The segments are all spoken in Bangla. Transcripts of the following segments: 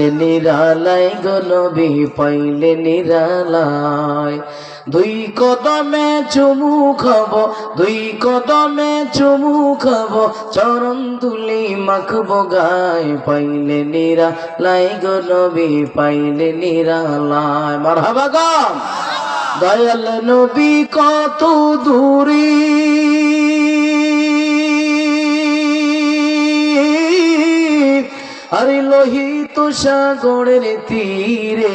পাইলে নিরালাই গো নবী, পাইলে নিরালাই। দুই কদমে চুমু খাব, দুই কদমে চুমু খাব, চরণ তুলি মাখব গায় পাইলে নিরা লাই গো নবী, পাইলে নিরালাই। মারহাবা গাম। দয়াল নবী কত দূরে। আরে লোহিত সাগরের তীরে।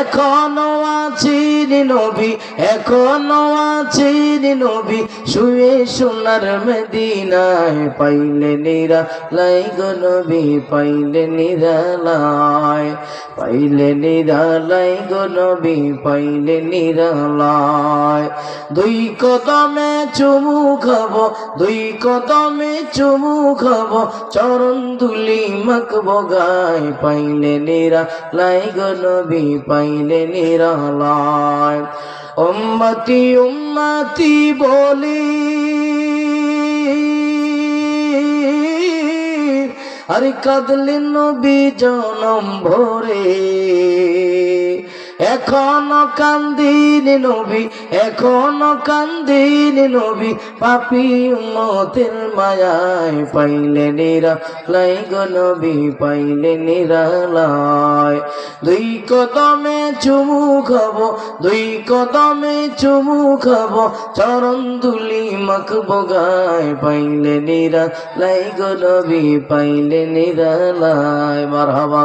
এখনও আছেন নবী, এখনও আছেন নবী। শুয়ে সোনার মদিনায় পাইলে নিরা লাই গো নবী পাইলে নিরা লাই পাইলে নিরা লাই গো নবী, পাইলে নিরা লাই দুই কদমে চুমু খাব, দুই কদমে চুমু খাব, চরণ দুলি মাখব গায়। পাইলে নিরা লাই গো নবী, পাইলে নিরা লাই উম্মতি উম্মতি বলি আরে কাঁদলেন নবী জনম ভরে। এখনও কান্দিন নবী, এখনও কান্দিন নবী, পাপি মতের মায়ায় পাইলে নিরা লাই গো নবী, পাইলে নিরালায়। দুই কদমে চুমু খাব, দুই কদমে চুমু খাব, চরণ দুলি মাখব গায় পাইলে নিরা লাই গো নবী, পাইলে নিরালায়। মারহাবা